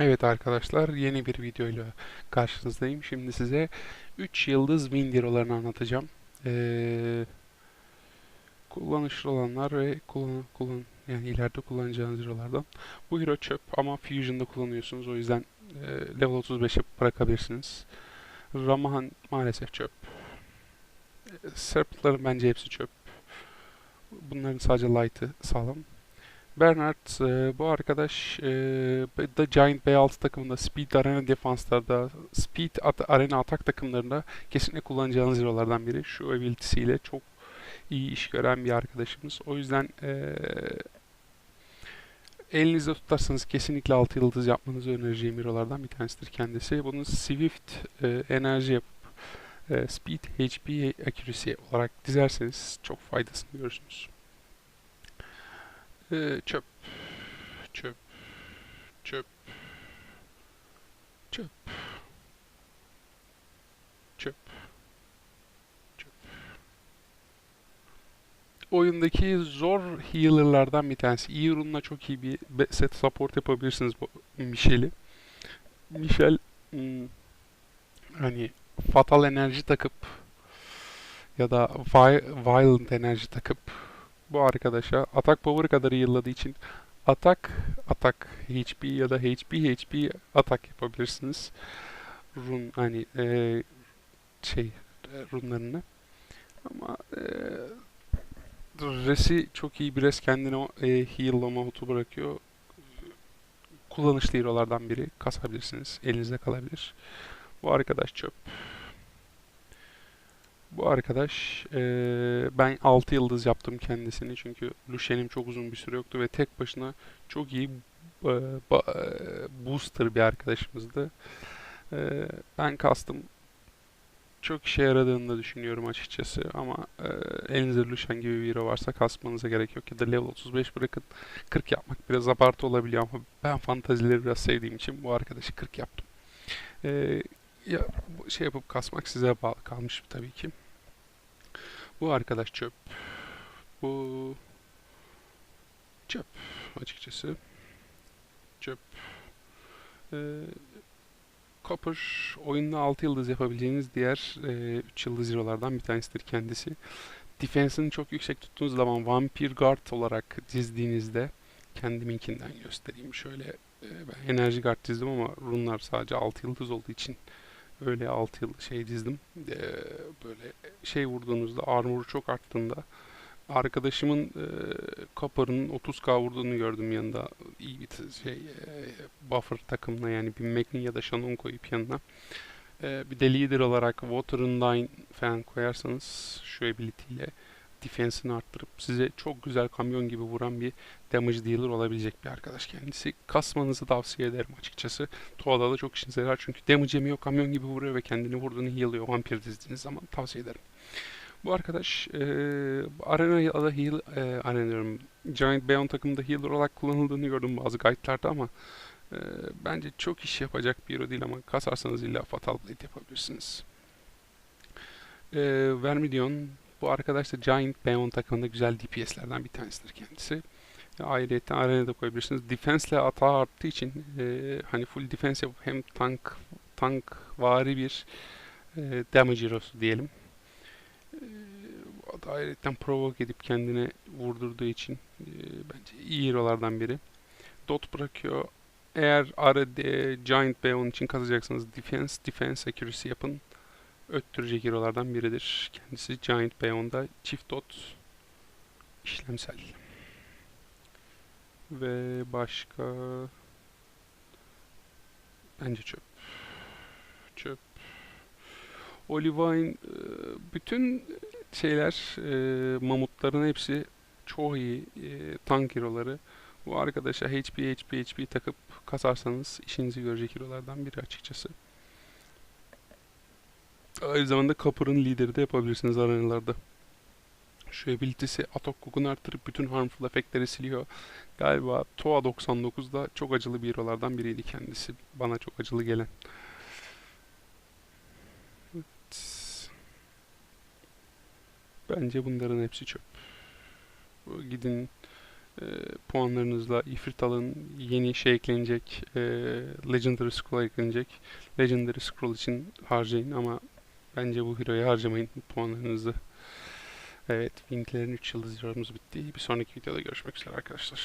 Evet arkadaşlar yeni bir videoyla karşınızdayım. Şimdi size 3 yıldız win hero'larını anlatacağım. Ee, kullanışlı olanlar ve kullan, kullan yani ileride kullanacağınız hero'lardan. Bu hero çöp ama Fusion'da kullanıyorsunuz. O yüzden e, level 35'e bırakabilirsiniz. Ramahan maalesef çöp. E, Serpent'ların bence hepsi çöp. Bunların sadece light'ı sağlam. Bernard e, bu arkadaş e, The Giant B6 takımında Speed Arena defanslarda Speed at Arena atak takımlarında kesinlikle kullanacağınız hero'lardan biri. Şu ability'siyle çok iyi iş gören bir arkadaşımız. O yüzden e, elinizde tutarsanız kesinlikle 6 yıldız yapmanızı önereceğim hero'lardan bir tanesidir kendisi. Bunu Swift e, enerji yapıp e, Speed, HP, Accuracy olarak dizerseniz çok faydasını görürsünüz. Ee, çöp. Çöp. Çöp. Çöp. Çöp. Çöp. Oyundaki zor healer'lardan bir tanesi. İyi ürünle çok iyi bir set support yapabilirsiniz bu Michel'i. Michel hmm, hani fatal enerji takıp ya da vi- violent enerji takıp bu arkadaşa atak power kadar yılladığı için atak atak HP ya da HP HP atak yapabilirsiniz. Run hani e, şey runlarını. Ama e, Resi çok iyi bir res kendine e, heal'lama hutu bırakıyor. Kullanışlı hero'lardan biri. Kasabilirsiniz. Elinizde kalabilir. Bu arkadaş çöp. Bu arkadaş eee, ben 6 yıldız yaptım kendisini çünkü Lucian'im çok uzun bir süre yoktu ve tek başına çok iyi eee, ba- eee, booster bir arkadaşımızdı. Eee, ben kastım çok işe yaradığını da düşünüyorum açıkçası ama eee elinizde Lucian gibi bir hero varsa kasmanıza gerek yok ya da level 35 bırakın 40 yapmak biraz abartı olabiliyor ama ben fantazileri biraz sevdiğim için bu arkadaşı 40 yaptım. Eee, ya şey yapıp kasmak size bağlı kalmış tabii ki. Bu arkadaş çöp. Bu çöp açıkçası. Çöp. Ee, Copper oyunda 6 yıldız yapabileceğiniz diğer e, 3 yıldız hero'lardan bir tanesidir kendisi. Defense'ini çok yüksek tuttuğunuz zaman Vampir Guard olarak dizdiğinizde kendiminkinden göstereyim. Şöyle e, ben Enerji Guard dizdim ama runlar sadece 6 yıldız olduğu için öyle 6 yıl şey dizdim. Ee, böyle şey vurduğunuzda armor çok arttığında arkadaşımın e, Copper'ın 30k vurduğunu gördüm yanında iyi bir şey e, buffer takımına yani bir Meg'in ya da Shannon koyup yanına. E, bir de leader olarak Water and Line falan koyarsanız şu ability ile defense'ini arttırıp size çok güzel kamyon gibi vuran bir damage dealer olabilecek bir arkadaş kendisi. Kasmanızı tavsiye ederim açıkçası. Tuğada da çok işinize yarar çünkü damage yemiyor, kamyon gibi vuruyor ve kendini vurduğunu heal'lıyor vampir dizdiğiniz zaman tavsiye ederim. Bu arkadaş e, arena ya da heal, e, arena diyorum, Giant Beyond takımında healer olarak kullanıldığını gördüm bazı guide'larda ama e, bence çok iş yapacak bir hero değil ama kasarsanız illa Fatal Blade yapabilirsiniz. E, Vermilion bu arkadaş da Giant Beyond takımında güzel DPS'lerden bir tanesidir kendisi. Ayrıca arenada koyabilirsiniz. Defense ile atağı arttığı için e, hani full defense yapıp hem tank tank vari bir e, damage hero'su diyelim. E, ayrıca provoke edip kendine vurdurduğu için e, bence iyi hero'lardan biri. Dot bırakıyor. Eğer ARD Giant Beyond için kazacaksınız defense, defense accuracy yapın. Öttürecek hero'lardan biridir. Kendisi Giant Beyond'da çift dot işlemsel. Ve başka bence çöp. Çöp. Olivine e, bütün şeyler e, mamutların hepsi çoğu iyi e, tank hero'ları. Bu arkadaşa HP HP HP takıp kasarsanız işinizi görecek hero'lardan biri açıkçası. Aynı zamanda Copper'ın lideri de yapabilirsiniz arenalarda. Şu ability'si atak kokunu arttırıp bütün harmful efektleri siliyor. Galiba Toa 99'da çok acılı bir hero'lardan biriydi kendisi. Bana çok acılı gelen. Evet. Bence bunların hepsi çöp. Gidin e, puanlarınızla ifrit alın. Yeni şey eklenecek. e, Legendary Scroll eklenecek. Legendary Scroll için harcayın ama bence bu hero'ya harcamayın puanlarınızı. Evet, Winkler'in 3 yıldız yorumumuz bitti. Bir sonraki videoda görüşmek üzere arkadaşlar.